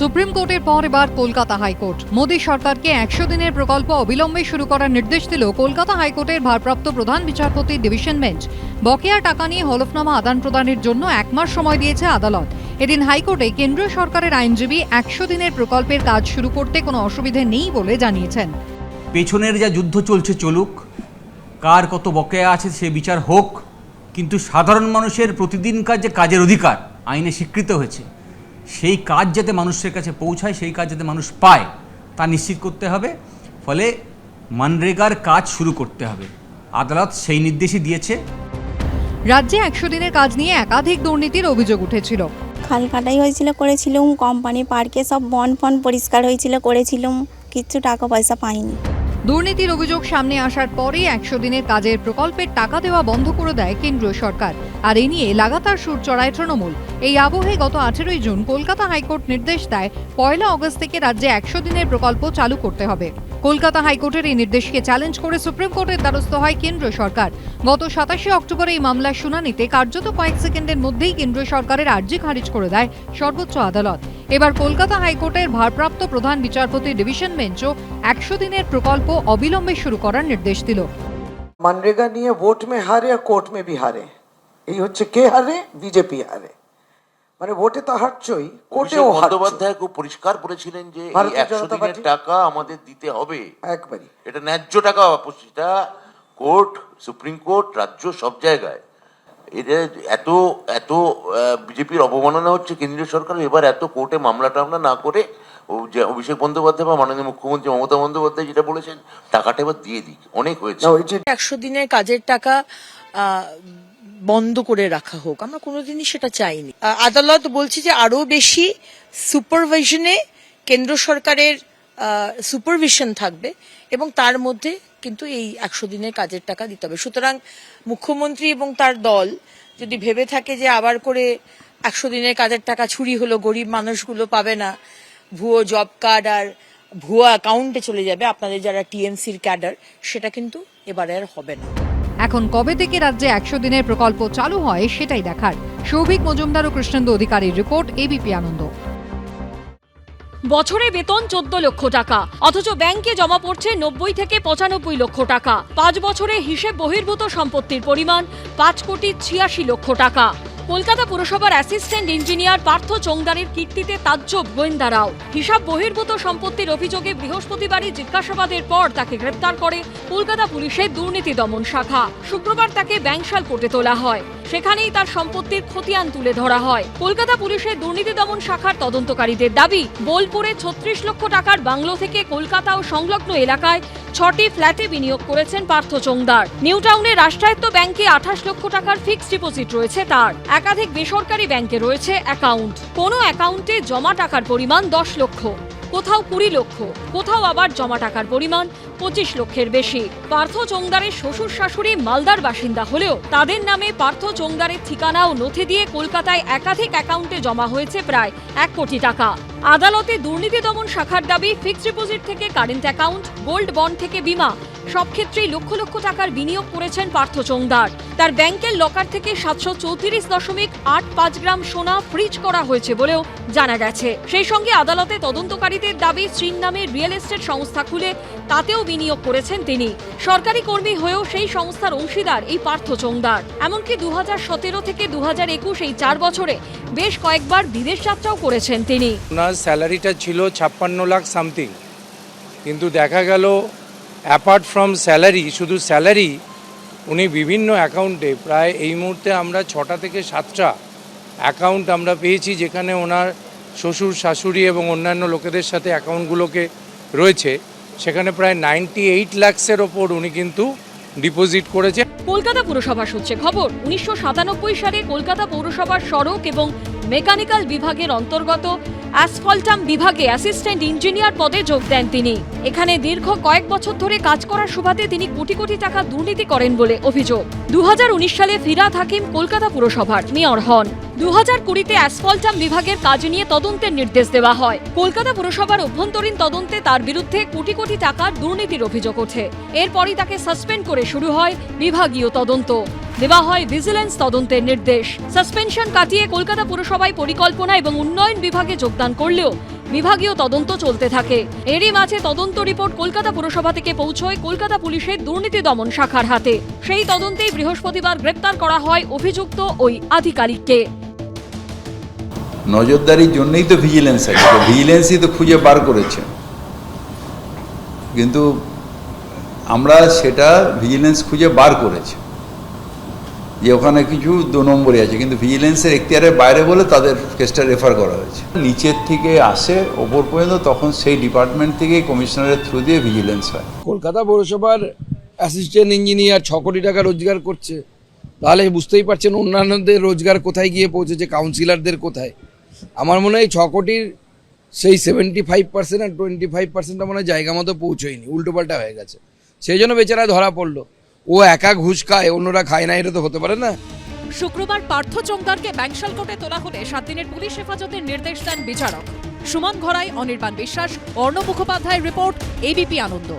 Supreme কোর্টের পর এবার কলকাতা হাইকোর্ট। মোদী সরকারকে একশো দিনের প্রকল্প অবিলম্বে শুরু করার নির্দেশ দিল কলকাতা হাইকোর্টের ভারপ্রাপ্ত প্রধান বিচারপতি ডিভিশন বেঞ্চ। বকেয়া টাকা নিয়ে হলফনামা আদান প্রদানের জন্য এক মাস সময় দিয়েছে আদালত। এদিন হাইকোর্টে কেন্দ্রীয় সরকারের আইনজীবী একশো দিনের প্রকল্পের কাজ শুরু করতে কোনো অসুবিধে নেই বলে জানিয়েছেন। পেছনের যা যুদ্ধ চলছে চলুক, কার কত বকেয়া আছে সে বিচার হোক, কিন্তু সাধারণ মানুষের প্রতিদিনকার যে কাজের অধিকার, আইনে স্বীকৃত হয়েছে। সেই কাজ যাতে মানুষের কাছে পৌঁছায় সেই কাজ যাতে মানুষ পায় তা নিশ্চিত করতে হবে। ফলে মানরেগার কাজ শুরু করতে হবে। আদালত সেই নির্দেশই দিয়েছে। রাজ্যে একশো দিনের কাজ নিয়ে একাধিক দুর্নীতির অভিযোগ উঠেছিল। খাল কাটাই হয়েছিল করেছিলাম। কোম্পানি পার্কে সব বন ফন পরিষ্কার হয়েছিল করেছিলাম। কিচ্ছু টাকা পয়সা পাইনি। দুর্নীতির অভিযোগ সামনে আসার পরেই একশো দিনের কাজের প্রকল্পের টাকা দেওয়া বন্ধ করে দেয় কেন্দ্রীয় সরকার। আর এ নিয়ে লাগাতার সুর চড়ায় তৃণমূল। এই আবহে গত আঠেরোই জুন কলকাতা হাইকোর্ট নির্দেশ দেয়, পয়লা অগস্ট থেকে রাজ্যে একশো দিনের প্রকল্প চালু করতে হবে। কলকাতা হাইকোর্টের এই নির্দেশকে চ্যালেঞ্জ করে সুপ্রিম কোর্টের দ্বারস্থ হয় কেন্দ্রীয় সরকার। গত সাতাশে অক্টোবর এই মামলার শুনানিতে কার্যত কয়েক সেকেন্ডের মধ্যেই কেন্দ্রীয় সরকারের আর্জি খারিজ করে দেয় সর্বোচ্চ আদালত। এবার কলকাতা হাইকোর্টের ভারপ্রাপ্ত প্রধান বিচারপতি ডিভিশন বেঞ্চও একশো দিনের প্রকল্প অবিলম্বে শুরু করার নির্দেশ দিল। মানরেগা নিয়ে ভোট মে হারে আর কোর্ট মে বি হারে। এই হচ্ছে কে হারে? বিজেপি হারে। মানে ভোটে তো হারছই কোর্টেও বন্দ্যোপাধ্যায় খুব পরিষ্কার করেছিলেন যে একশো দিনের টাকা আমাদের দিতে হবে। একবারই। এটা ন্যায্য টাকা সেটা কোর্ট সুপ্রিম কোর্ট রাজ্য সব জায়গায়। এটা এত এত বিজেপির অবমাননা হচ্ছে কেন্দ্রীয় সরকার, এবার এত কোর্টে মামলা টামলা না করে অভিষেক বন্দ্যোপাধ্যায় বা মাননীয় মুখ্যমন্ত্রী মমতা বন্দ্যোপাধ্যায় যেটা বলেছেন, টাকাটা এবার দিয়ে দিক। অনেক হয়েছে। একশো দিনের কাজের টাকা বন্ধ করে রাখা হোক, আমরা কোনোদিনই সেটা চাইনি। আদালত বলছে যে আরও বেশি সুপারভিশনে কেন্দ্র সরকারের সুপারভিশন থাকবে এবং তার মধ্যে কিন্তু এই একশো দিনের কাজের টাকা দিতে হবে। সুতরাং মুখ্যমন্ত্রী এবং তার দল যদি ভেবে থাকে যে আবার করে একশো দিনের কাজের টাকা ছুরি হলো, গরিব মানুষগুলো পাবে না, ভুয়ো জব কার্ড আর ভুয়ো অ্যাকাউন্টে চলে যাবে আপনাদের যারা টিএমসির ক্যাডার, সেটা কিন্তু এবারে আর হবে না। এখন কবে থেকে রাজ্যে একশো দিনের প্রকল্প চালু হয়, সেটাই দেখার। সৌভিক মজুমদার ও কৃষ্ণেন্দু অধিকারীর রিপোর্ট এবিপি আনন্দ। বছরে বেতন চোদ্দ লক্ষ টাকা, অথচ ব্যাংকে জমা পড়ছে নব্বই থেকে পঁচানব্বই লক্ষ টাকা। পাঁচ বছরে হিসেব বহির্ভূত সম্পত্তির পরিমাণ পাঁচ কোটি ছিয়াশি লক্ষ টাকা। কলকাতা পুরসভার অ্যাসিস্ট্যান্ট ইঞ্জিনিয়ার পার্থ চৌংদারের কীর্তিতে তাজ্জব গোয়েন্দারাও হিসাব বহির্ভূত সম্পত্তির অভিযোগে বৃহস্পতিবারই জিজ্ঞাসাবাদের পর তাকে গ্রেপ্তার করে কলকাতা পুলিশের দুর্নীতি দমন শাখা। শুক্রবার তাকে ব্যাংশাল কোর্টে তোলা হয়। সেখানেই তার সম্পত্তির খতিয়ান তুলে ধরা হয়। কলকাতা পুলিশের দুর্নীতি দমন শাখার তদন্তকারীদের দাবি, বোলপুরে ছত্রিশ লক্ষ টাকার বাংলো থেকে কলকাতা ও সংলগ্ন এলাকায় ছটি ফ্ল্যাটে বিনিয়োগ করেছেন পার্থ চোংদার। নিউ টাউনের রাষ্ট্রায়ত্ত ব্যাংকে আঠাশ লক্ষ টাকার ফিক্সড ডিপোজিট রয়েছে তার। একাধিক বেসরকারি ব্যাংকে রয়েছে অ্যাকাউন্ট। কোনো অ্যাকাউন্টে জমা টাকার পরিমাণ দশ লক্ষ। কোথাও কুড়ি লক্ষ, কোথাও আবার জমা টাকার পরিমাণ, পঁচিশ লক্ষের বেশি। পার্থ চোংদারের শ্বশুর শাশুড়ি মালদার বাসিন্দা হলেও তাদের নামে পার্থ চোংদারের ঠিকানা ও নথি দিয়ে কলকাতায় একাধিক অ্যাকাউন্টে জমা হয়েছে প্রায় এক কোটি টাকা। আদালতে দুর্নীতি দমন শাখার দাবি ফিক্সড ডিপোজিট থেকে কারেন্ট অ্যাকাউন্ট গোল্ড বন্ড থেকে বিমা সব ক্ষেত্রেই লক্ষ লক্ষ টাকার বিনিয়োগ করেছেন পার্থ চৌংদার তার ব্যাংকের লকার থেকে সাতশো চৌত্রিশ দশমিক আট পাঁচ গ্রাম সোনা ফ্রিজ করা হয়েছে বলেও জানা গেছে। সেই সঙ্গে আদালতে তদন্তকারীদের দাবি স্ত্রীর নামে রিয়েল এস্টেট সংস্থা খুলে তাতেও বিনিয়োগ করেছেন তিনি। সরকারি কর্মী হয়েও সেই সংস্থার অংশীদার এই পার্থ চৌংদার এমনকি দু হাজার সতেরো থেকে দু হাজার একুশ এই চার বছরে বেশ কয়েকবার বিদেশ যাত্রাও করেছেন তিনি। ওনার স্যালারিটা ছিল ছাপ্পান্ন লাখ সামথিং। কিন্তু দেখা গেল অ্যাপার্ট ফ্রম স্যালারি শুধু স্যালারি উনি বিভিন্ন অ্যাকাউন্টে প্রায় এই মুহূর্তে আমরা ছটা থেকে সাতটা অ্যাকাউন্ট আমরা পেয়েছি যেখানে ওনার শ্বশুর, শাশুড়ি এবং অন্যান্য লোকেদের সাথে অ্যাকাউন্টগুলোকে রয়েছে। সেখানে প্রায় নাইনটি এইট ল্যাক্সের ওপর উনি কিন্তু ডিপোজিট করেছে। কলকাতা পুরসভা সূত্রে খবর, উনিশশো সাতানব্বই সালে কলকাতা পৌরসভার সড়ক এবং মেকানিক্যাল বিভাগের অন্তর্গত অ্যাসফল্টাম বিভাগে অ্যাসিস্ট্যান্ট ইঞ্জিনিয়ার পদে যোগ দেন তিনি। এখানে দীর্ঘ কয়েক বছর ধরে কাজ করার সুবাদে তিনি কোটি কোটি টাকা দুর্নীতি করেন বলে অভিযোগ। দু হাজার উনিশ সালে ফিরাদ হাকিম কলকাতা পুরসভার মেয়র হন। দু হাজার কুড়িতে অ্যাসফল্টাম বিভাগের কাজ নিয়ে তদন্তের নির্দেশ দেওয়া হয়। কলকাতা পুরসভার অভ্যন্তরীণ তদন্তে তার বিরুদ্ধে কোটি কোটি টাকার দুর্নীতির অভিযোগ ওঠে। এরপরই তাকে সাসপেন্ড করে শুরু হয় বিভাগীয় তদন্ত। দেওয়া হয় ভিজিল্যান্স তদন্তের নির্দেশ। সাসপেনশন কাটিয়ে কলকাতা পুরসভায় পরিকল্পনা এবং উন্নয়ন বিভাগে যোগদান করলেও বিভাগীয় তদন্ত চলতে থাকে। এরই মাঝে তদন্ত রিপোর্ট কলকাতা পুরসভা থেকে পৌঁছয় কলকাতা পুলিশের দুর্নীতি দমন শাখার হাতে। সেই তদন্তেই বৃহস্পতিবার গ্রেপ্তার করা হয় অভিযুক্ত ওই আধিকারিককে। নজরদারির জন্যই তো ভিজিলেন্স আছে। তো ভিজিলেন্সই তো খুঁজে বার করেছে। কিন্তু আমরা সেটা ভিজিলেন্স খুঁজে বার করেছে। যে ওখানে কিছু দু নম্বরে আছে। কিন্তু ভিজিলেন্সের এখতিয়ারের বাইরে বলে তাদের কেসটা রেফার করা হয়েছে। নিচের থেকে আসে, ওপর পর্যন্ত তখন সেই ডিপার্টমেন্ট থেকে কমিশনারের থ্রু দিয়ে ভিজিলেন্স হয়। কলকাতা পৌরসভার অ্যাসিস্ট্যান্ট ইঞ্জিনিয়ার ছ কোটি টাকা রোজগার করছে। তাহলে বুঝতেই পারছেন অন্যান্যদের রোজগার কোথায় গিয়ে পৌঁছেছে? কাউন্সিলরদের কোথায়? আমার মনে হয় ছ কোটির সেই সেভেন্টি ফাইভ পার্সেন্ট আর টোয়েন্টি ফাইভ পার্সেন্টটা মনে হয় জায়গা মতো পৌঁছয়নি, উল্টোপাল্টা হয়ে গেছে। সেই জন্য বেচারা ধরা পড়ল। ও একা ঘুষ খায়, অন্যরা খায় না, এটা তো হতে পারে না। শুক্রবার পার্থ চোংদারকে ব্যাংশাল কোর্টে তোলা হলে সাত দিনের পুলিশ হেফাজতের নির্দেশ দেন বিচারক। সুমন ঘরাই, অনির্বাণ বিশ্বাস অর্ণ মুখোপাধ্যায়ের রিপোর্ট, এবিপি আনন্দ।